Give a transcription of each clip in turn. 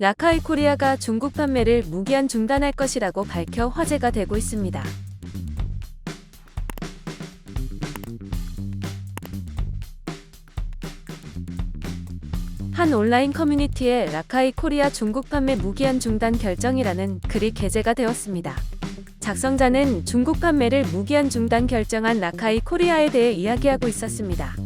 라카이 코리아가 중국 판매를 무기한 중단할 것이라고 밝혀 화제가 되고 있습니다. 한 온라인 커뮤니티에 라카이 코리아 중국 판매 무기한 중단 결정이라는 글이 게재가 되었습니다. 작성자는 중국 판매를 무기한 중단 결정한 라카이 코리아에 대해 이야기하고 있었습니다.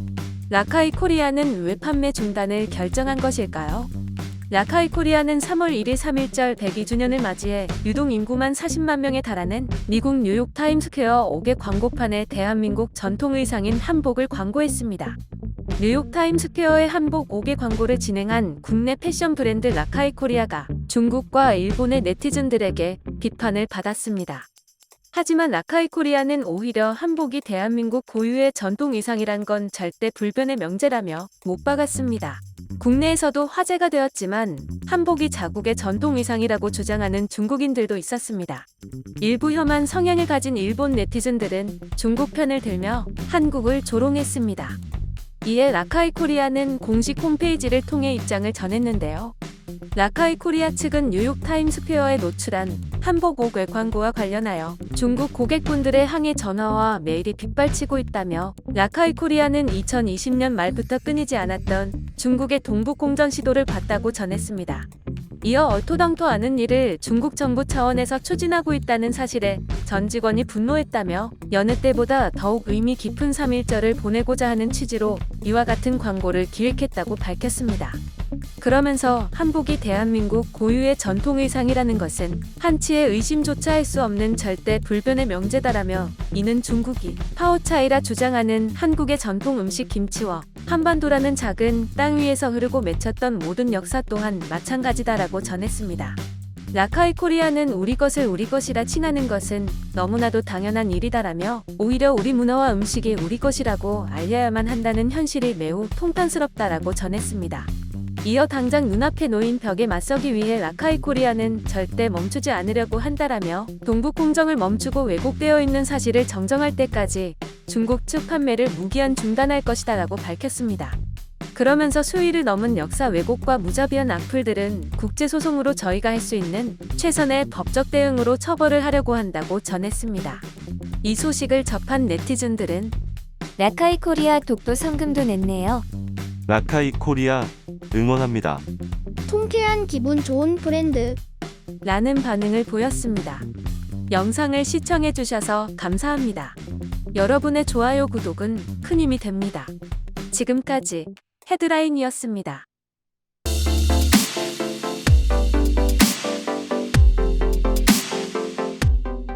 라카이 코리아는 왜 판매 중단을 결정한 것일까요? 라카이 코리아는 3월 1일 3일절 102주년을 맞이해 유동 인구만 40만 명에 달하는 미국 뉴욕 타임스퀘어 5개 광고판에 대한민국 전통 의상인 한복을 광고했습니다. 뉴욕 타임스퀘어의 한복 5개 광고를 진행한 국내 패션 브랜드 라카이 코리아가 중국과 일본의 네티즌들에게 비판을 받았습니다. 하지만 라카이 코리아는 오히려 한복이 대한민국 고유의 전통 의상이란 건 절대 불변의 명제라며 못 박았습니다. 국내에서도 화제가 되었지만 한복이 자국의 전통 의상이라고 주장하는 중국인들도 있었습니다. 일부 혐한 성향을 가진 일본 네티즌들은 중국 편을 들며 한국을 조롱했습니다. 이에 라카이 코리아는 공식 홈페이지를 통해 입장을 전했는데요. 라카이 코리아 측은 뉴욕 타임스퀘어에 노출한 한복 옷 광고와 관련하여 중국 고객분들의 항해 전화와 메일이 빗발치고 있다며 라카이 코리아는 2020년 말부터 끊이지 않았던 중국의 동북 공전 시도를 봤다고 전했습니다. 이어 얼토당토 않은 일을 중국 정부 차원에서 추진하고 있다는 사실에 전 직원이 분노했다며 여느 때보다 더욱 의미 깊은 3.1절을 보내고자 하는 취지로 이와 같은 광고를 기획했다고 밝혔습니다. 그러면서 한복이 대한민국 고유의 전통 의상이라는 것은 한치의 의심조차 할 수 없는 절대 불변의 명제다라며 이는 중국이 파오차이라 주장하는 한국의 전통 음식 김치와 한반도라는 작은 땅 위에서 흐르고 맺혔던 모든 역사 또한 마찬가지다라고 전했습니다. 라카이 코리아는 우리 것을 우리 것이라 칭하는 것은 너무나도 당연한 일이다라며 오히려 우리 문화와 음식이 우리 것이라고 알려야만 한다는 현실이 매우 통탄스럽다라고 전했습니다. 이어 당장 눈앞에 놓인 벽에 맞서기 위해 라카이 코리아는 절대 멈추지 않으려고 한다라며 동북 공정을 멈추고 왜곡되어 있는 사실을 정정할 때까지 중국 측 판매를 무기한 중단할 것이다라고 밝혔습니다. 그러면서 수위를 넘은 역사 왜곡과 무자비한 악플들은 국제소송으로 저희가 할 수 있는 최선의 법적 대응으로 처벌을 하려고 한다고 전했습니다. 이 소식을 접한 네티즌들은 라카이 코리아 독도 성금도 냈네요. 라카이 코리아 응원합니다. 통쾌한 기분 좋은 브랜드. 라는 반응을 보였습니다. 영상을 시청해 주셔서 감사합니다. 여러분의 좋아요, 구독은 큰 힘이 됩니다. 지금까지 헤드라인이었습니다.